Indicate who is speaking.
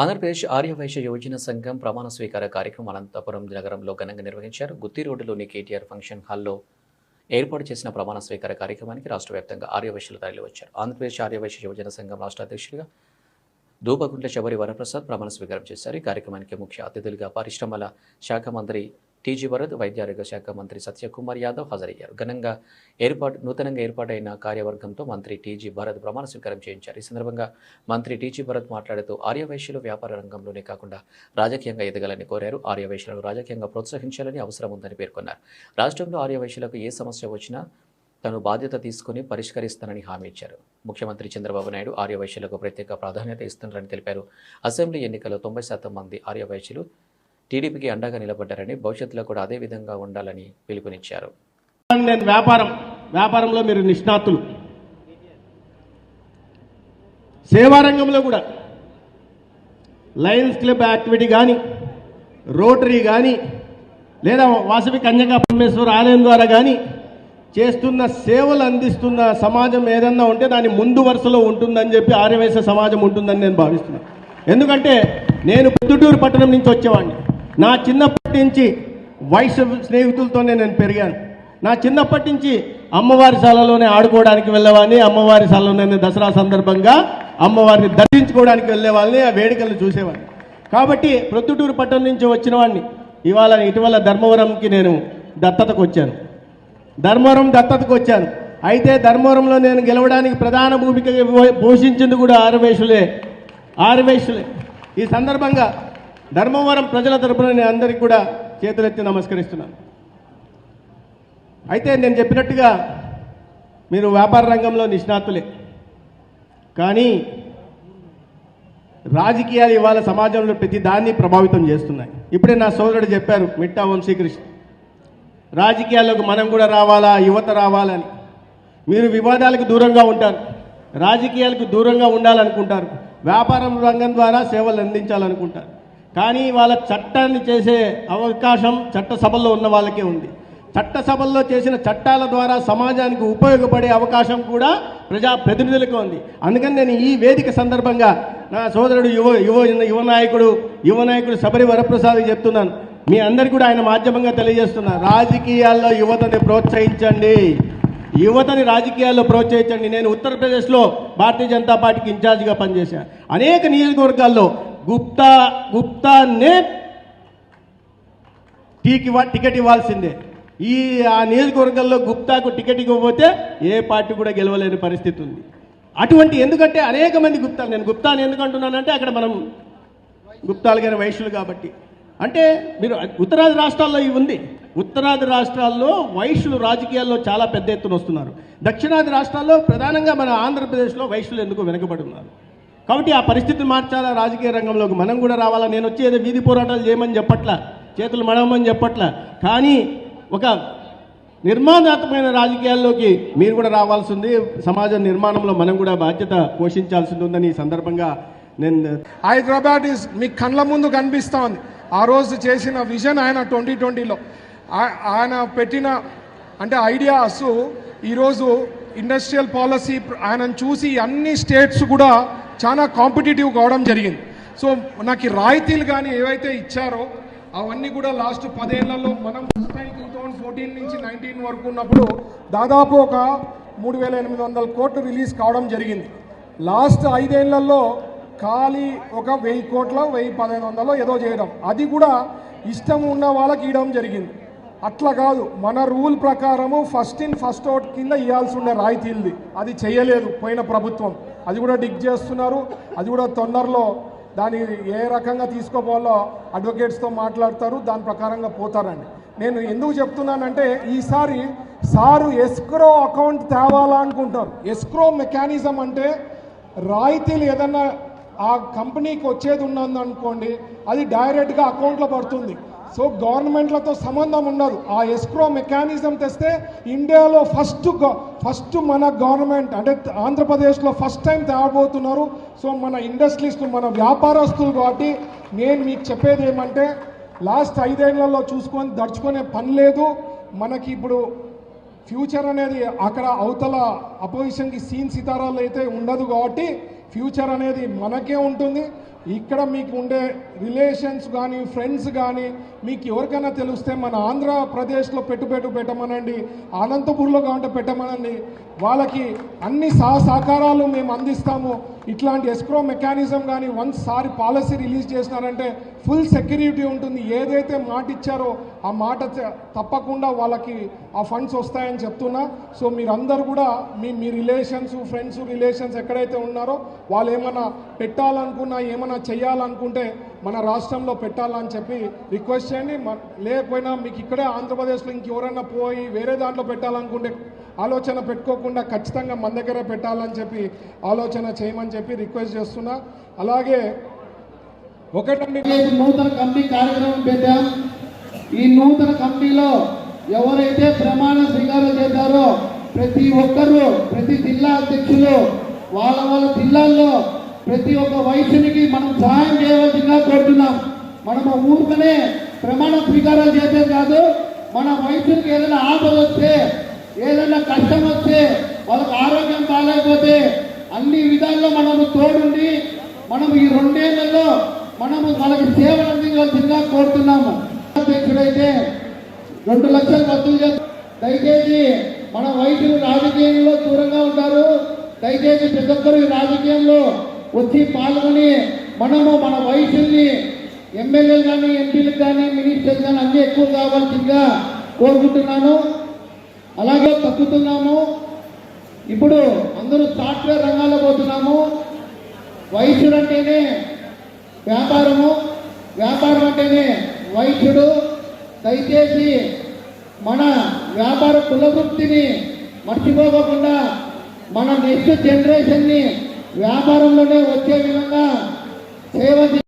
Speaker 1: ఆంధ్రప్రదేశ్ ఆర్యవైశ్య యువజన సంఘం ప్రమాణ స్వీకార కార్యక్రమం అనంతపురం నగరంలో ఘనంగా నిర్వహించారు. గుత్తి రోడ్డులోని కేటీఆర్ ఫంక్షన్ హాల్లో ఏర్పాటు చేసిన ప్రమాణ స్వీకార కార్యక్రమానికి రాష్ట్ర వ్యాప్తంగా ఆర్యవైశ్యులు తరలివచ్చారు. ఆంధ్రప్రదేశ్ ఆర్యవైశ్య యువజన సంఘం రాష్ట్ర అధ్యక్షుడిగా దూపగుంట్ల శబరి వరప్రసాద్ ప్రమాణ స్వీకారం చేశారు. ఈ కార్యక్రమానికి ముఖ్య అతిథులుగా పరిశ్రమల శాఖ మంత్రి టీజీ వరద్ వైద్యారోగ్య శాఖ మంత్రి సత్యకుమార్ యాదవ్ హాజరయ్యారు. ఘనంగా ఏర్పాటు నూతనంగా ఏర్పాటైన కార్యవర్గంతో మంత్రి టీజీ భరత్ ప్రమాణ స్వీకారం చేయించారు. ఈ సందర్భంగా మంత్రి టీజీ భరత్ మాట్లాడుతూ ఆర్యవైశ్యులు వ్యాపార రంగంలోనే కాకుండా రాజకీయంగా ఎదగాలని కోరారు. ఆర్యవైశ్యులను రాజకీయంగా ప్రోత్సహించాలని అవసరం ఉందని పేర్కొన్నారు. రాష్ట్రంలో ఆర్యవైశ్యులకు ఏ సమస్య వచ్చినా తను బాధ్యత తీసుకుని పరిష్కరిస్తానని హామీ ఇచ్చారు. ముఖ్యమంత్రి చంద్రబాబు నాయుడు ఆర్యవైశ్యులకు ప్రత్యేక ప్రాధాన్యత ఇస్తున్నారని తెలిపారు. అసెంబ్లీ ఎన్నికల్లో తొంభై శాతం మంది ఆర్యవైశ్యులు టీడీపీకి అండగా నిలబడ్డారని భవిష్యత్తులో కూడా అదే విధంగా ఉండాలని పిలుపునిచ్చారు.
Speaker 2: నేను వ్యాపారం వ్యాపారంలో మీరు నిష్ణాతులు. సేవారంగంలో కూడా లయన్స్ క్లబ్ యాక్టివిటీ కానీ రోటరీ కానీ లేదా వాసవి కన్యకా పరమేశ్వర ఆలయం ద్వారా కానీ చేస్తున్న సేవలు అందిస్తున్న సమాజం ఏదన్నా ఉంటే దాని ముందు వరుసలో ఉంటుందని చెప్పి ఆర్యవేశ సమాజం ఉంటుందని నేను భావిస్తున్నాను ఎందుకంటే నేను పొద్దుటూరు పట్టణం నుంచి వచ్చేవాడిని. నా చిన్నప్పటి నుంచి వైశ్య స్నేహితులతోనే నేను పెరిగాను. నా చిన్నప్పటి నుంచి అమ్మవారి శాలలోనే ఆడుకోవడానికి వెళ్ళేవాడిని అమ్మవారి శాలలోనే దసరా సందర్భంగా అమ్మవారిని దర్శించుకోవడానికి వెళ్ళేవాళ్ళని ఆ వేడుకలు చూసేవాడిని. కాబట్టి ప్రొద్దుటూరు పట్టణం నుంచి వచ్చిన వాడిని ఇవాళ ఇటీవల ధర్మవరంకి నేను దత్తతకు వచ్చాను. ధర్మవరం దత్తతకు వచ్చాను. అయితే ధర్మవరంలో నేను గెలవడానికి ప్రధాన భూమిక పోషించింది కూడా ఆరవేశులే ఆరవేశులే. ఈ సందర్భంగా ధర్మవరం ప్రజల తరపున నేను అందరికీ కూడా చేతులెత్తి నమస్కరిస్తున్నాను. అయితే నేను చెప్పినట్టుగా మీరు వ్యాపార రంగంలో నిష్ణాతులే. కానీ రాజకీయాలు ఇవాళ సమాజంలో ప్రతి దాన్ని ప్రభావితం చేస్తున్నాయి. ఇప్పుడే నా సోదరుడు చెప్పారు మిట్టా వంశీకృష్ణ రాజకీయాల్లోకి మనం కూడా రావాలా యువత రావాలని. మీరు వివాదాలకు దూరంగా ఉంటారు రాజకీయాలకు దూరంగా ఉండాలనుకుంటారు. వ్యాపారం రంగం ద్వారా సేవలు అందించాలనుకుంటారు. కానీ వాళ్ళ చట్టాన్ని చేసే అవకాశం చట్టసభల్లో ఉన్న వాళ్ళకే ఉంది. చట్టసభల్లో చేసిన చట్టాల ద్వారా సమాజానికి ఉపయోగపడే అవకాశం కూడా ప్రజా ప్రతినిధులకు ఉంది. అందుకని నేను ఈ వేదిక సందర్భంగా నా సోదరుడు యువ యువ యువ నాయకుడు యువ నాయకుడు శబరి వరప్రసాద్ చెప్తున్నాను. మీ అందరికీ కూడా ఆయన మాధ్యమంగా తెలియజేస్తున్నాను రాజకీయాల్లో యువతని ప్రోత్సహించండి. యువతని రాజకీయాల్లో ప్రోత్సహించండి. నేను ఉత్తరప్రదేశ్లో భారతీయ జనతా పార్టీకి ఇన్ఛార్జిగా పనిచేశాను. అనేక నియోజకవర్గాల్లో గుప్తా గుప్తానే టీకి టికెట్ ఇవ్వాల్సిందే. ఈ ఆ నియోజకవర్గంలో గుప్తాకు టికెట్ ఇవ్వకపోతే ఏ పార్టీ కూడా గెలవలేని పరిస్థితి ఉంది. అటువంటి ఎందుకంటే అనేక మంది గుప్తాలు నేను గుప్తాను ఎందుకంటున్నానంటే అక్కడ మనం గుప్తాలు గారి వైశ్యులు కాబట్టి. అంటే మీరు ఉత్తరాది రాష్ట్రాల్లో ఇవి ఉంది. ఉత్తరాది రాష్ట్రాల్లో వైశ్యులు రాజకీయాల్లో చాలా పెద్ద ఎత్తున వస్తున్నారు. దక్షిణాది రాష్ట్రాల్లో ప్రధానంగా మన ఆంధ్రప్రదేశ్లో వైశ్యులు ఎందుకు వెనుకబడి ఉన్నారు? కాబట్టి ఆ పరిస్థితిని మార్చాలా? రాజకీయ రంగంలోకి మనం కూడా రావాలా? నేను వచ్చి ఏదో వీధి పోరాటాలు చేయమని చెప్పట్లా. చేతులు మడవమని చెప్పట్లా. కానీ ఒక నిర్మాణాత్మకమైన రాజకీయాల్లోకి మీరు కూడా రావాల్సింది సమాజ నిర్మాణంలో మనం కూడా బాధ్యత పోషించాల్సి ఉందని ఈ సందర్భంగా నేను
Speaker 3: హైదరాబాద్ ఇస్ మీ కళ్ళ ముందు కనిపిస్తూ ఉంది. ఆ రోజు చేసిన విజన్ ఆయన ట్వంటీ ట్వంటీలో. ఆయన పెట్టిన అంటే ఐడియాస్ ఈరోజు ఇండస్ట్రియల్ పాలసీ ఆయనను చూసి అన్ని స్టేట్స్ కూడా చాలా కాంపిటేటివ్ కావడం జరిగింది. సో నాకు రాయితీలు కానీ ఏవైతే ఇచ్చారో అవన్నీ కూడా లాస్ట్ పదేళ్ళలో మనం first time two thousand fourteen నుంచి నైన్టీన్ వరకు ఉన్నప్పుడు దాదాపు ఒక మూడు వేల ఎనిమిది వందల కోట్లు రిలీజ్ కావడం జరిగింది. లాస్ట్ ఐదేళ్ళలో ఖాళీ ఒక వెయ్యి కోట్ల వెయ్యి పదహైదు వందలు ఏదో చేయడం. అది కూడా ఇష్టం ఉన్న వాళ్ళకి ఇవ్వడం జరిగింది. అట్లా కాదు. మన రూల్ ప్రకారము ఫస్ట్ ఇన్ ఫస్ట్ అవుట్ కింద ఇవ్వాల్సి ఉండే రాయితీలది. అది చేయలేదు పోయిన ప్రభుత్వం. అది కూడా డిగ్ చేస్తున్నారు. అది కూడా తొందరలో దాన్ని ఏ రకంగా తీసుకోపోవాలో అడ్వకేట్స్తో మాట్లాడతారు. దాని ప్రకారంగా పోతారండి. నేను ఎందుకు చెప్తున్నానంటే ఈసారి సారు ఎస్క్రో అకౌంట్ తేవాలా అనుకుంటారు. ఎస్క్రో మెకానిజం అంటే రాయితీలు ఏదన్నా ఆ కంపెనీకి వచ్చేది ఉన్నదనుకోండి అది డైరెక్ట్గా అకౌంట్లో పడుతుంది. సో గవర్నమెంట్లతో సంబంధం ఉండదు. ఆ ఎస్క్రో మెకానిజం తెస్తే ఇండియాలో ఫస్ట్ ఫస్ట్ మన గవర్నమెంట్ అంటే ఆంధ్రప్రదేశ్లో ఫస్ట్ టైం తేవబోతున్నారు సో మన ఇండస్ట్రీస్లు మన వ్యాపారస్తులు కాబట్టి నేను మీకు చెప్పేది ఏమంటే లాస్ట్ ఐదేళ్ళలో చూసుకొని దడుచుకునే పని లేదు. మనకి ఇప్పుడు ఫ్యూచర్ అనేది అక్కడ అవతల అపోజిషన్కి సీన్ సితారాలు అయితే ఉండదు కాబట్టి ఫ్యూచర్ అనేది మనకే ఉంటుంది. ఇక్కడ మీకు ఉండే రిలేషన్స్ కానీ ఫ్రెండ్స్ కానీ మీకు ఎవరికైనా తెలిస్తే మన ఆంధ్రప్రదేశ్లో పెట్టుబెట్టు పెట్టమనండి అనంతపూర్లో కావాలంటే పెట్టమనండి. వాళ్ళకి అన్ని సహ సహకారాలు మేము అందిస్తాము. ఇట్లాంటి ఎస్క్రో మెకానిజం కానీ వన్స్ సారి పాలసీ రిలీజ్ చేసినారంటే ఫుల్ సెక్యూరిటీ ఉంటుంది. ఏదైతే మాట ఇచ్చారో ఆ మాట తప్పకుండా వాళ్ళకి ఆ ఫండ్స్ వస్తాయని చెప్తున్నా. సో మీరందరూ కూడా మీ మీ రిలేషన్స్ ఫ్రెండ్స్ రిలేషన్స్ ఎక్కడైతే ఉన్నారో వాళ్ళు ఏమైనా పెట్టాలనుకున్నా ఏమైనా చేయాలనుకుంటే మన రాష్ట్రంలో పెట్టాలని చెప్పి రిక్వెస్ట్ చేయండి. మ- లేకపోయినా మీకు ఇక్కడే ఆంధ్రప్రదేశ్లో ఇంకెవరైనా పోయి వేరే దాంట్లో పెట్టాలనుకుంటే ఆలోచన పెట్టుకోకుండా ఖచ్చితంగా మన దగ్గరే పెట్టాలని చెప్పి ఆలోచన చేయమని చెప్పి రిక్వెస్ట్ చేస్తున్నా. అలాగే ఒకటండి
Speaker 4: నూతన కమిటీ కార్యక్రమం పెట్టాం. ఈ నూతన కమిటీలో ఎవరైతే ప్రమాణ స్వీకారం చేశారో ప్రతి ఒక్కరూ ప్రతి జిల్లా అధ్యక్షులు వాళ్ళ వాళ్ళ జిల్లాల్లో ప్రతి ఒక్క వయసునికి మనం సహాయం చేయవలసిందిగా కోరుతున్నాం. మనము ఊరికనే ప్రమాణ స్వీకారాలు చేసేది కాదు. మన వయసుకి ఏదైనా ఆపద వస్తే ఏదైనా కష్టం వస్తే వాళ్ళకి ఆరోగ్యం బాగాలేకపోతే అన్ని విధాల్లో మనము తోడుండి మనము ఈ రెండేళ్ళలో మనము వాళ్ళకి సేవలు అందించాల్సిందిగా కోరుతున్నాము. అధ్యక్షుడైతే రెండు లక్షలు వసూలు చేస్తారు దయచేసి మన వైద్యులు రాజకీయంలో దూరంగా ఉంటారు. దయచేసి ప్రతి ఒక్కరు ఈ రాజకీయంలో వచ్చి పాల్గొని మనము మన వైద్యుల్ని ఎమ్మెల్యేలు కానీ ఎంపీలకు కానీ మినిస్టర్లు కానీ అన్నీ ఎక్కువ కావాల్సిందిగా కోరుకుంటున్నాను. అలాగే తగ్గుతున్నాము ఇప్పుడు అందరూ సాఫ్ట్వేర్ రంగాల్లో పోతున్నాము. వైద్యుడు అంటేనే వ్యాపారము. వ్యాపారం అంటేనే వైద్యుడు దయచేసి మన వ్యాపార కులవృత్తిని మర్చిపోకుండా మన నెక్స్ట్ జనరేషన్ని వ్యాపారంలోనే వచ్చే విధంగా సేవ